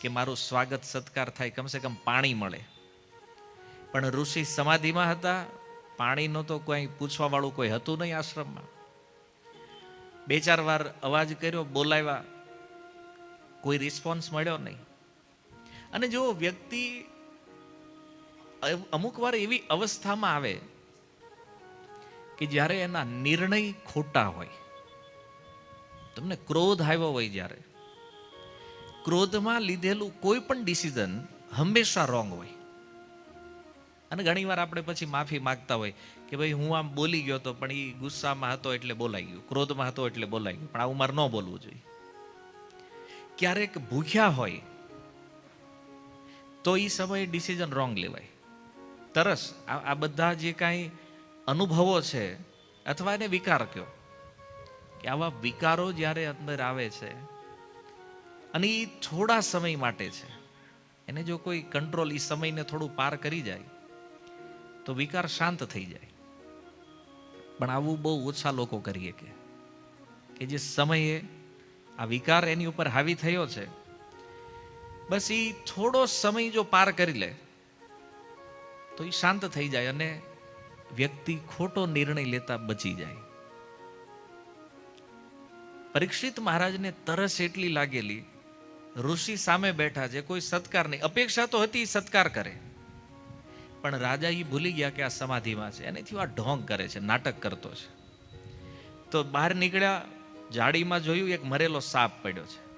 કે મારું સ્વાગત સત્કાર થાય. કમસે કમ પાણી મળે. પણ ઋષિ સમાધિમાં હતા. પાણીનો તો કોઈ પૂછવા વાળું કોઈ હતું નહીં આશ્રમમાં. બે ચાર વાર અવાજ કર્યો, બોલાવ્યા. કોઈ રિસ્પોન્સ મળ્યો નહીં. અને જો વ્યક્તિ અમુક વાર એવી અવસ્થામાં આવે કે જ્યારે એના નિર્ણય ખોટા હોય. તમને ક્રોધ આવ્યો હોય જ્યારે. ક્રોધમાં લીધેલું કોઈ પણ ડિસિઝન હંમેશા રોંગ હોય. અને ઘણીવાર આપણે પછી માફી માંગતા હોય કે ભાઈ હું આમ બોલી ગયો તો પણ એ ગુસ્સામાં હતો એટલે બોલાઈ ગયું, ક્રોધમાં હતો એટલે બોલાઈ ગયું, પણ આવું મારે ન બોલવું જોઈએ. ક્યારેક ભૂખ્યા હોય તો એ સમયે ડિસિઝન રોંગ લેવાય. તરસ આ બધા જે કાંઈ અનુભવો છે અથવા એને વિકાર કયો, કે આવા વિકારો જ્યારે અંદર આવે છે અને એ થોડા સમય માટે છે. એને જો કોઈ કંટ્રોલ એ સમયને થોડું પાર કરી જાય, તો વિકાર શાંત થઈ જાય. પણ આવું બહુ ઓછા લોકો કરીએ કે કે જે સમયે આ વિકાર એની ઉપર હાવી થયો છે, બસ એ થોડો સમય જો પાર કરી લે, તો એ શાંત થઈ જાય અને વ્યક્તિ ખોટો નિર્ણય લેતા બચી જાય. પરીક્ષિત મહારાજને તરસ એટલી લાગેલી ઋષિ સામે બેઠા છે, કોઈ સત્કાર નહીં. અપેક્ષા તો હતી સત્કાર કરે. પણ રાજા એ ભૂલી ગયા કે આ સમાધિમાં છે. એનેથી આ ઢોંગ કરે છે, નાટક કરતો છે. તો બહાર નીકળ્યા જાડીમાં જોયું, એક મરેલો સાપ પડ્યો છે.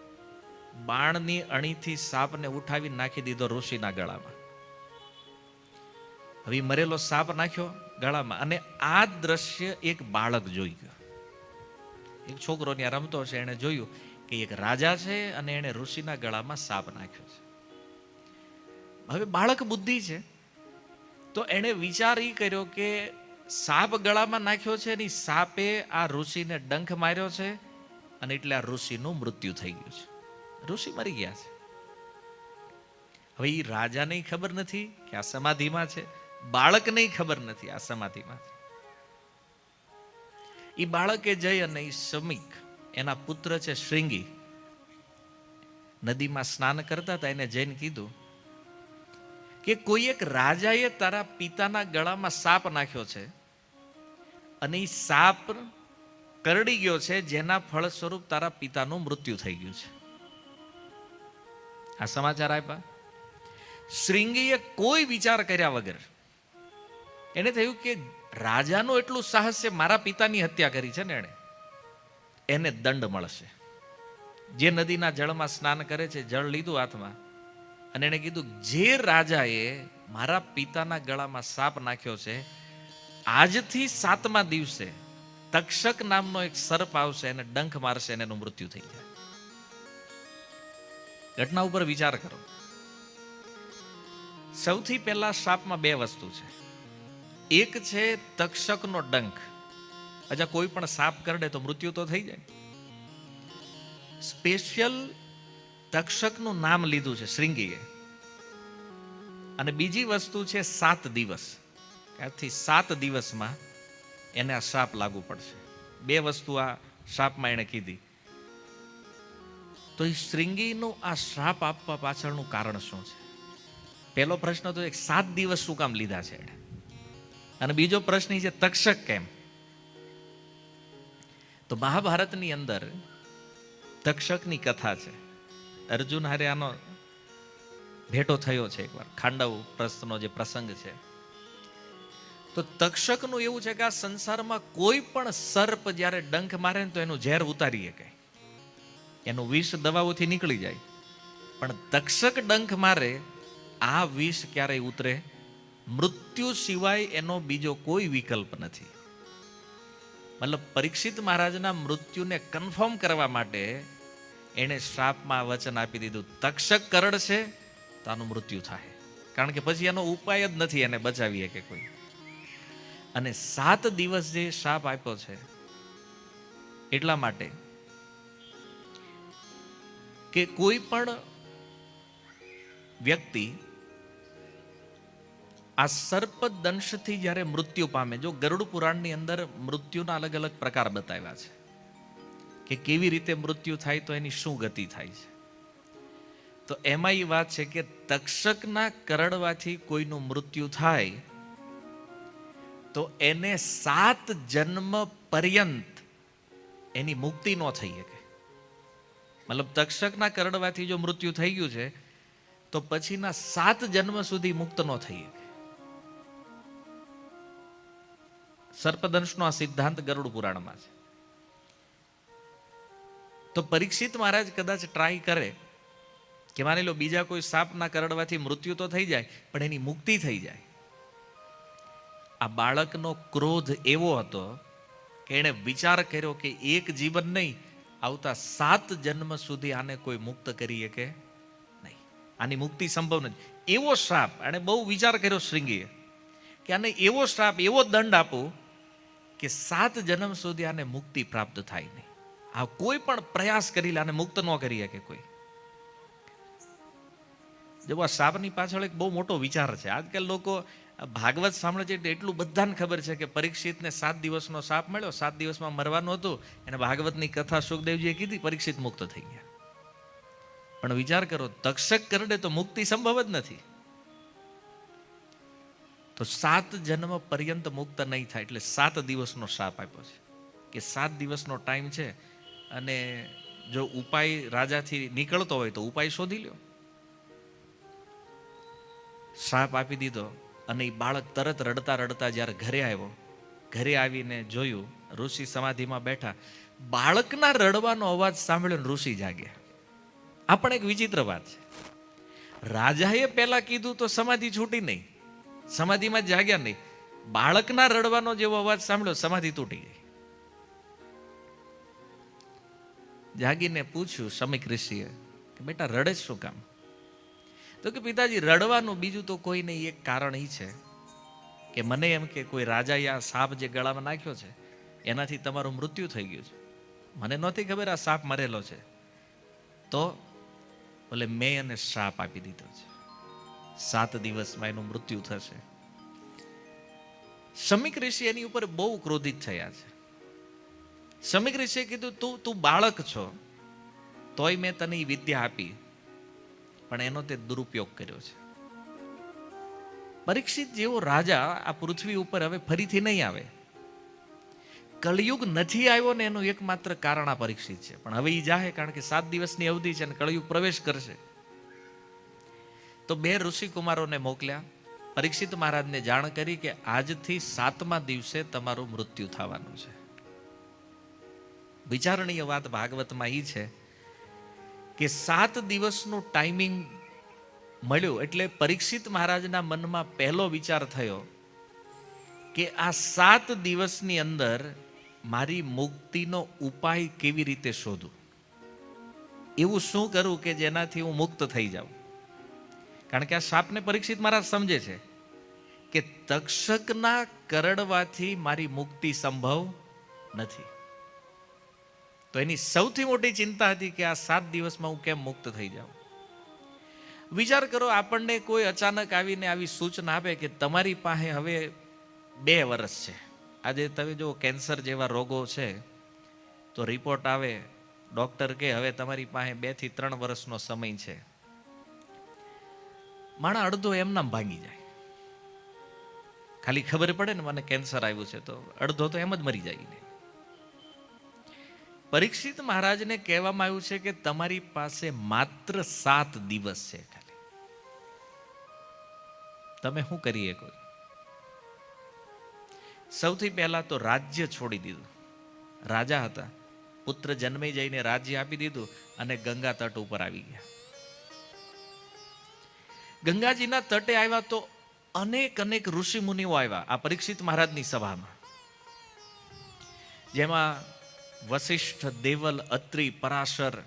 બાણની અણીથી સાપને ઉઠાવી નાખી દીધો ઋષિના ગળામાં. હવે મરેલો સાપ નાખ્યો ગળામાં અને આ દ્રશ્ય એક બાળક જોઈ ગયો. એક છોકરો ત્યાં રમતો છે, એણે જોયું કે એક રાજા છે અને એણે ઋષિના ગળામાં સાપ નાખ્યો છે. હવે બાળક બુદ્ધિ છે, તો એણે વિચાર એ કર્યો કે સાપ ગળામાં નાખ્યો છે ને સાપે આ ઋષિને ડંખ માર્યો છે અને એટલે આ ઋષિનું મૃત્યુ થઈ ગયું છે. ઋષિ મરી ગયા છે. હવે એ રાજાને ખબર નથી કે આ સમાધિમાં છે. બાળકને ખબર નથી આ સમાધિમાં છે. એ બાળકે જઈ અને એ સમીક એના પુત્ર છે શ્રીંગી. નદીમાં સ્નાન કરતા હતા, એને જૈન કીધું કે કોઈ એક રાજાએ તારા પિતાના ગળામાં સાપ નાખ્યો છે અને એ સાપ કરડી ગયો છે, જેના ફળ સ્વરૂપ તારા પિતાનું મૃત્યુ થઈ ગયું છે. આ સમાચાર આપ્યા. શ્રીંગીએ કોઈ વિચાર કર્યા વગર એને થયું કે રાજાનું એટલું સાહસ છે મારા પિતાની હત્યા કરી છે ને એણે. એને દંડ મળશે. જે નદીના જળમાં સ્નાન કરે છે, જળ લીધું હાથમાં, અને એણે કીધું, જે રાજાએ મારા પિતાના ગળામાં સાપ નાખ્યો છે, આજથી સાતમા દિવસે તક્ષક નામનો એક સર્પ આવશે, એને ડંખ મારશે, અને એનું મૃત્યુ થઈ જાય. ઘટના ઉપર વિચાર કરો. સૌથી પહેલા સાપમાં બે વસ્તુ છે. એક છે તક્ષકનો ડંખ અચ્છા, કોઈ પણ સાપ કરડે તો મૃત્યુ તો થઈ જાય. સ્પેશિયલ તક્ષકનું નામ લીધું છે શ્રીંગીએ. અને બીજી વસ્તુ છે સાત દિવસ. ત્યારથી સાત દિવસમાં એને આ શ્રાપ લાગુ પડશે. બે વસ્તુ આ શ્રાપમાં એણે કીધી. તો એ શ્રીંગીનું આ શ્રાપ આપવા પાછળનું કારણ શું છે? પહેલો પ્રશ્ન તો એક સાત દિવસ શું કામ લીધા છે એણે? અને બીજો પ્રશ્ન છે તક્ષક કેમ? તો મહાભારતની અંદર તક્ષકની કથા છે. અર્જુન હારે ભેટો થયો છે એકવાર, ખાંડવ પ્રસ્થનો જે પ્રસંગ છે. તો તક્ષકનું એવું છે કે આ સંસારમાં કોઈ પણ સર્પ જ્યારે ડંખ મારે ને તો એનું ઝેર ઉતારી શકે એનું વિષ દવાઓથી નીકળી જાય. પણ તક્ષક ડંખ મારે, આ વિષ ક્યારેય ઉતરે? મૃત્યુ સિવાય એનો બીજો કોઈ વિકલ્પ નથી. મતલબ પરીક્ષિત મહારાજના મૃત્યુને કન્ફર્મ કરવા માટે એણે શ્રાપમાં વચન આપી દીધું, તક્ષક કરડશે તો આનું મૃત્યુ થાય. કારણ કે પછી એનો ઉપાય જ નથી એને બચાવીએ કે કોઈ. અને સાત દિવસ જે શ્રાપ આપ્યો છે, એટલા માટે કે કોઈ પણ વ્યક્તિ આ સર્પ દંશથી જ્યારે મૃત્યુ પામે, જો ગરુડ પુરાણની અંદર મૃત્યુના અલગ અલગ પ્રકાર બતાવ્યા છે, કે કેવી રીતે મૃત્યુ થાય, તો એની શું ગતિ થાય છે? તો એમાં એ વાત છે કે તક્ષકના કરડવાથી કોઈનું મૃત્યુ થાય, તો એને સાત જન્મ પર્યંત એની મુક્તિ ન થઈ શકે. મતલબ તક્ષકના કરડવાથી જો મૃત્યુ થઈ ગયું છે, તો પછીના સાત જન્મ સુધી મુક્ત ન થઈ શકે. સર્પદંશનો આ સિદ્ધાંત ગરુડ પુરાણમાં છે. તો પરીક્ષિત મહારાજ કદાચ ટ્રાય કરે કે માની લો બીજા કોઈ સાપના કરડવાથી મૃત્યુ તો થઈ જાય, પણ એની મુક્તિ થઈ જાય. આ બાળકનો ક્રોધ એવો હતો કે એણે વિચાર કર્યો કે એક જીવન નહીં, આવતા સાત જન્મ સુધી આને કોઈ મુક્ત કરી શકે નહીં. આની મુક્તિ સંભવ નથી. એવો શ્રાપ, એણે બહુ વિચાર કર્યો શ્રીંગીએ કે આને એવો શ્રાપ, એવો દંડ આપું કે સાત જન્મ સુધી આને મુક્તિ પ્રાપ્ત થાય નહીં. આ કોઈ પણ પ્રયાસ કરી લે, આને મુક્ત ન કરી શકે કોઈ. જો આ સાપની પાછળ એક બહુ મોટો વિચાર છે. આજકાલ લોકો ભાગવત સાંભળે છે એટલે એટલું બધાને ખબર છે કે પરીક્ષિતને સાત દિવસનો સાપ મળ્યો. સાત દિવસમાં મરવાનું હતું. એને ભાગવતની કથા સુખદેવજીએ કીધી, પરીક્ષિત મુક્ત થઈ ગયા. પણ વિચાર કરો, તક્ષક કરડે તો મુક્તિ સંભવ જ નથી. તો સાત જન્મ પર્યંત મુક્ત નહીં થાય એટલે સાત દિવસનો શાપ આપ્યો છે. કે સાત દિવસનો ટાઈમ છે અને જો ઉપાય રાજાથી નીકળતો હોય તો ઉપાય શોધી લ્યો. શાપ આપી દીધો અને એ બાળક તરત રડતા રડતા જ્યારે ઘરે આવ્યો, ઘરે આવીને જોયું, ઋષિ સમાધિમાં બેઠા. બાળકના રડવાનો અવાજ સાંભળ્યો ઋષિ જાગ્યા આ પણ એક વિચિત્ર વાત છે. રાજાએ પહેલાં કીધું તો સમાધિ છૂટી નહીં. સમાધિમાં જાગ્યા નહીં. બાળકના રડવાનો જેવો અવાજ સાંભળ્યો, સમાધિ તૂટી ગઈ. જાગીને પૂછ્યું સમીક ઋષિએ કે, બેટા, રડે શું કામ? તો કે, પિતાજી, રડવાનું બીજું તો કોઈ નહીં, એક કારણ એ છે કે મને એમ કે કોઈ રાજાએ આ સાપ જે ગળામાં નાખ્યો છે, એનાથી તમારું મૃત્યુ થઈ ગયું છે. મને નહોતી ખબર આ સાપ મરેલો છે. તો બોલે મેં એને શ્રાપ આપી દીધો છે. સાત દિવસમાં એનું મૃત્યુ થશે. શમિક ઋષિ એની ઉપર બહુ ક્રોધિત થયા છે. શમિક ઋષિએ કીધું, તું તું બાળક છો, તોય મેં તને વિદ્યા આપી, પણ એનો તે દુરુપયોગ કર્યો છે. પરીક્ષિત જેવો રાજા આ પૃથ્વી ઉપર હવે ફરીથી નહીં આવે. કળિયુગ નથી આવ્યો ને એનું એકમાત્ર કારણ આ પરીક્ષિત છે. પણ હવે એ જાહે કારણ કે સાત દિવસની અવધિ છે અને કળિયુગ પ્રવેશ કરશે. તો બે ઋષિ કુમારોને મોકલ્યા. પરીક્ષિત મહારાજને જાણ કરી કે આજથી સાતમા દિવસે તમારું મૃત્યુ થવાનું છે. વિચારણીય વાત ભાગવતમાં એ છે કે સાત દિવસનું ટાઈમિંગ મળ્યું એટલે પરીક્ષિત મહારાજના મનમાં પહેલો વિચાર થયો કે આ સાત દિવસની અંદર મારી મુક્તિનો ઉપાય કેવી રીતે શોધું? એવું શું કરું કે જેનાથી હું મુક્ત થઈ જાઉં? કારણ કે આ સાપને પરીક્ષિત મહારાજ સમજે છે કે તક્ષકના કરડવાથી મારી મુક્તિ સંભવ નથી. તો એની સૌથી મોટી ચિંતા હતી કે આ સાત દિવસમાં હું કેમ મુક્ત થઈ જાઉં? વિચાર કરો, આપણને કોઈ અચાનક આવીને આવી સૂચના આપે કે તમારી પાસે હવે બે વર્ષ છે. આજે તમે જો કેન્સર જેવા રોગો છે. તો રિપોર્ટ આવે ડોક્ટર કે હવે તમારી પાસે બેથી ત્રણ વર્ષનો સમય છે. માણા અડધો એમના ભાંગી જાય. ખાલી ખબર પડે ને મને કેન્સર આવ્યું છે તો અડધો તો એમ જ મરી જાય ને પરીક્ષિત મહારાજને કહેવામાં આવ્યું છે કે તમારી પાસે માત્ર સાત દિવસ છે ખાલી. તમે શું કરીએ કોઈ? સૌથી પહેલા તો રાજ્ય છોડી દીધું. રાજા હતા. પુત્ર જન્મે જઈને રાજ્ય આપી દીધું અને ગંગા તટ ઉપર આવી ગયા. ગંગાજીના તટે આવ્યા તો અનેક અનેક ઋષિ મુનિઓ આવ્યા આ પરીક્ષિત મહારાજની સભામાં. જેમાં વશિષ્ઠ દેવલ, અત્રિ, પરાશર,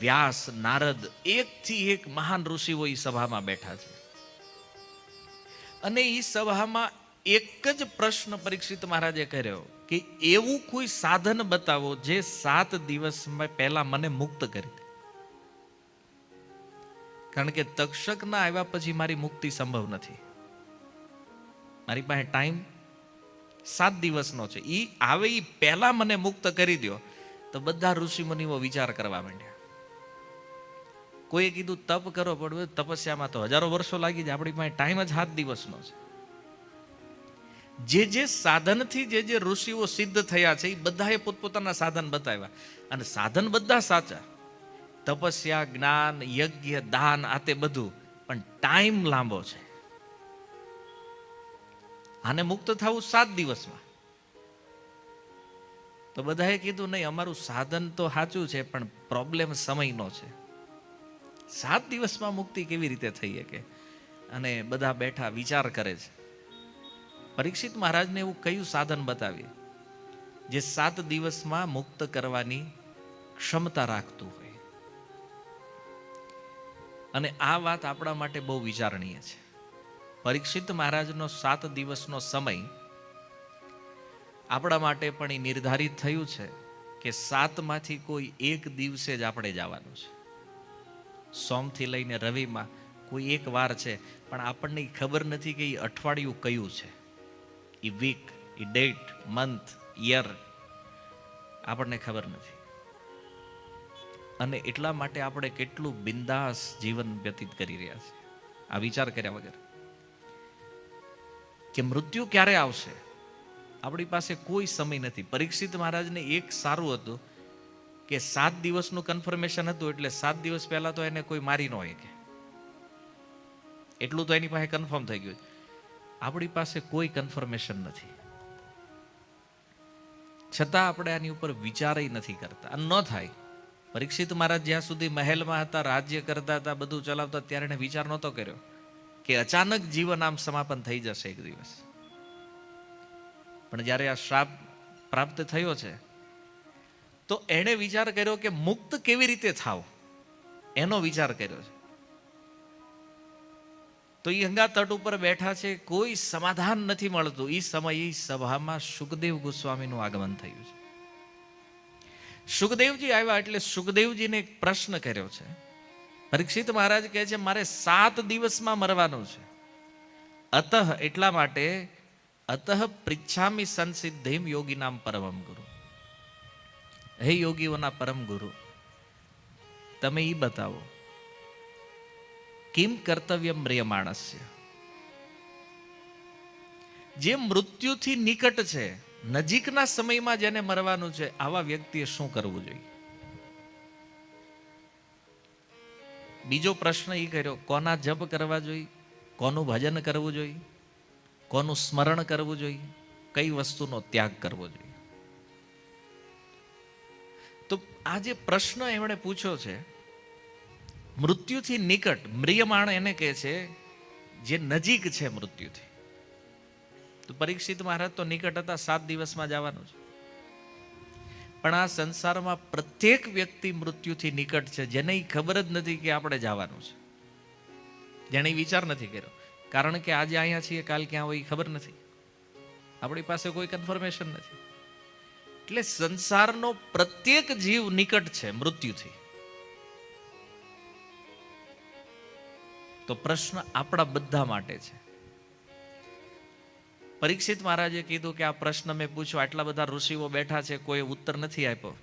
વ્યાસ, નારદ એકથી એક મહાન ઋષિઓ એ સભામાં બેઠા છે. અને એ સભામાં એક જ પ્રશ્ન પરીક્ષિત મહારાજે કર્યો કે એવું કોઈ સાધન બતાવો જે સાત દિવસમાં પહેલા મને મુક્ત કરી કારણ કે તક્ષકના આવ્યા પછી મારી મુક્તિ સંભવ નથી. મારી પાસે ટાઈમ સાત દિવસનો છે. એ આવે એ પહેલા મને મુક્ત કરી દો તો બધા ઋષિ મુનિઓ વિચાર કરવા માંડ્યા. કોઈએ કીધું, તપ કરો પણ તપસ્યામાં તો હજારો વર્ષો લાગી જાય. આપણી પાસે ટાઈમ જ સાત દિવસનો છે. જે જે સાધનથી જે જે ઋષિઓ સિદ્ધ થયા છે એ બધાએ પોતપોતાના સાધન બતાવ્યા. અને સાધન બધા સાચા. તપસ્યા, જ્ઞાન, યજ્ઞ, દાન, આ તે બધું. પણ ટાઈમ લાંબો છે. આને મુક્ત થવું સાત દિવસમાં. તો બધાએ કીધું, નહીં, અમારું સાધન તો સાચું છે, પણ પ્રોબ્લેમ સમયનો છે. સાત દિવસમાં મુક્તિ કેવી રીતે થઈ શકે? અને બધા બેઠા વિચાર કરે છે. પરીક્ષિત મહારાજને એવું કયું સાધન બતાવીએ? જે સાત દિવસમાં મુક્ત કરવાની ક્ષમતા રાખતું અને આ વાત આપણા માટે બહુ વિચારણીય છે. પરીક્ષિત મહારાજનો સાત દિવસનો સમય આપણા માટે પણ એ નિર્ધારિત થયું છે કે સાતમાંથી કોઈ એક દિવસે જ આપણે જવાનું છે. સોમથી લઈને રવિમાં કોઈ એક વાર છે, પણ આપણને ખબર નથી કે એ અઠવાડિયું કયું છે. એ વીક એ ડેટ મંથ યર આપણને ખબર નથી. અને એટલા માટે આપણે કેટલું બિંદાસ જીવન વ્યતીત કરી રહ્યા છીએ. આ વિચાર કર્યા વગર. કે મૃત્યુ ક્યારે આવશે? આપણી પાસે કોઈ સમય નથી. પરીક્ષિત મહારાજને એક સારું હતું કે સાત દિવસનું કન્ફર્મેશન હતું એટલે સાત દિવસ પહેલા તો એને કોઈ મારી ન હોય કે એટલું તો એની પાસે કન્ફર્મ થઈ ગયું. આપણી પાસે કોઈ કન્ફર્મેશન નથી. છતાં આપણે આની ઉપર વિચારય નથી કરતા. ન થાય. પરીક્ષિત મહારાજ જ્યાં સુધી મહેલમાં હતા, રાજ્ય કરતા હતા, બધું ચલાવતા, ત્યારે એને વિચાર નહોતો કર્યો કે અચાનક જીવન આમ સમાપન થઈ જશે એક દિવસ. પણ જ્યારે આ શ્રાપ પ્રાપ્ત થયો છે, તો એણે વિચાર કર્યો કે મુક્ત કેવી રીતે થાવ? એનો વિચાર કર્યો છે. તો એ હંગા તટ ઉપર બેઠા છે, કોઈ સમાધાન નથી મળતું. એ સમયે સભામાં સુખદેવ ગોસ્વામીનું આગમન થયું છે. સુખદેવજી આવ્યા એટલે સુખદેવજીને એક પ્રશ્ન કર્યો છે. પરીક્ષિત મહારાજ કહે છે, મારે સાત દિવસમાં મરવાનું છે. અતઃ એટલા માટે અતઃ પૃચ્છામી સંસિદ્ધિમ યોગી નામ પરમ ગુરુ. હે યોગીઓના પરમ ગુરુ, તમે એ બતાવો, કિમ કર્તવ્ય મ્રિય માણસ છે જે મૃત્યુથી નિકટ છે નજીકના સમયમાં જેને મરવાનું છે, આવા વ્યક્તિએ શું કરવું જોઈએ? બીજો પ્રશ્ન એ કર્યો, કોના જપ કરવા જોઈએ? કોનું ભજન કરવું જોઈએ? કોનું સ્મરણ કરવું જોઈએ? કઈ વસ્તુનો ત્યાગ કરવો જોઈએ? તો આ જે પ્રશ્ન એમણે પૂછ્યો છે, મૃત્યુથી નિકટ, મ્રિયમાણ એને કહે છે, જે નજીક છે મૃત્યુથી. તો પરીક્ષિત મહારાજ તો નિકટ હતા, સાત દિવસમાં જવાનું છે. પણ આ સંસારમાં પ્રત્યેક વ્યક્તિ મૃત્યુથી નિકટ છે, જેને ખબર જ નથી કે આપણે જવાનું છે. જેને વિચાર નથી કર્યો. કારણ કે આજે અહીંયા છીએ, કાલ ક્યાં હોય એ ખબર નથી. આપણી પાસે કોઈ કન્ફર્મેશન નથી. એટલે સંસારનો પ્રત્યેક જીવ નિકટ છે, મૃત્યુથી. તો પ્રશ્ન આપણા બધા માટે છે. પરીક્ષિત મહારાજે કીધું કે આ પ્રશ્ન મેં પૂછ્યો, આટલા બધા ઋષિઓ બેઠા છે કોઈ ઉત્તર નથી આપ્યો.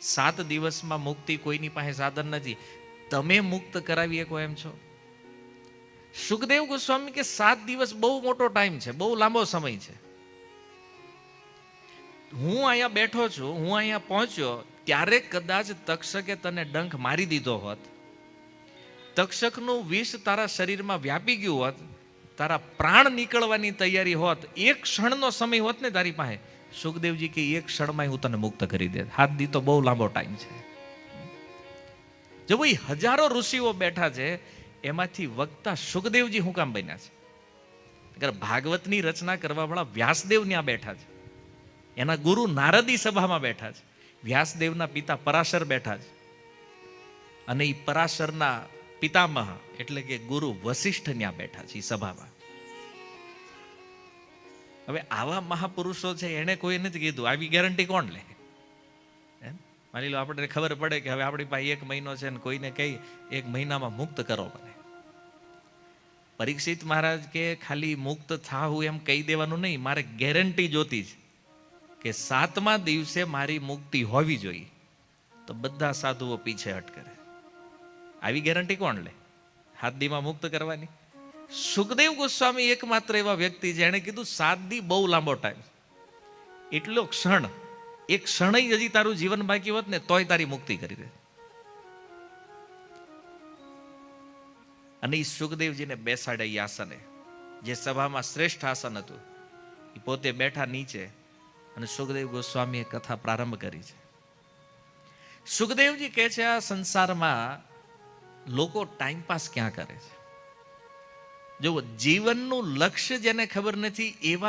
સાત દિવસમાં મુક્તિ કોઈની પાસે સાધન નથી. તમે મુક્ત કરાવી શકો એમ છો? સુખદેવ ગોસ્વામી કે સાત દિવસ બહુ મોટો ટાઈમ છે, બહુ લાંબો સમય છે. હું અહીંયા બેઠો છું, હું અહીંયા પહોંચ્યો, ત્યારે કદાચ તક્ષકે તને ડંખ મારી દીધો હોત. તક્ષકનું વિષ તારા શરીરમાં વ્યાપી ગયું હોત તારા પ્રાણ નીકળવાની તૈયારી હોત, એક ક્ષણનો સમય હોત ને તારી પાસે, સુખદેવજી કે એક ક્ષણમાં હું તને મુક્ત કરી દે. હાથ દી તો બહુ લાંબો ટાઈમ છે. જો ભાઈ હજારો ઋષિઓ બેઠા છે, એમાંથી વક્તા સુખદેવજી હું કામ બન્યા છે. ભાગવતની રચના કરવા વાળા વ્યાસદેવ ત્યાં બેઠા છે. એના ગુરુ નારદી સભામાં બેઠા છે. વ્યાસદેવના પિતા પરાશર બેઠા છે. અને એ પરાશરના પિતામહ એટલે કે ગુરુ વશિષ્ઠ ત્યાં બેઠા છે સભામાં. હવે આવા મહાપુરુષો છે, એને કોઈ નથી કીધું, આવી ગેરંટી કોણ લે? માની લો આપણે ખબર પડે કે હવે આપણી પાસે એક મહિનો છે ને કોઈને કહી એક મહિનામાં મુક્ત કરો મને. પરીક્ષિત મહારાજ કે ખાલી મુક્ત થાવું એમ કહી દેવાનું નહીં, મારે ગેરંટી જોતી જ કે સાતમા દિવસે મારી મુક્તિ હોવી જોઈએ. તો બધા સાધુઓ પીછે હટ કરે. આવી ગેરંટી કોણ લે? હાથ દીમાં મુક્ત કરવાની. સુખદેવ ગોસ્વામી એકમાત્ર એવા વ્યક્તિ જેણે કીધું સાત બહુ લાંબો ટાઈમ એટલો ક્ષણ, એક ક્ષણ હજી તારું જીવન બાકી હોત ને, તોય તારી મુક્તિ કરી દે. અને એ સુખદેવજીને બેસાડે એ આસને, જે સભામાં શ્રેષ્ઠ આસન હતું. એ પોતે બેઠા નીચે અને સુખદેવ ગોસ્વામીએ કથા પ્રારંભ કરી છે. સુખદેવજી કહે છે, આ સંસારમાં લોકો ટાઈમ પાસ ક્યાં કરે છે? જો જીવનનું લક્ષ્ય જેને ખબર નથી એવા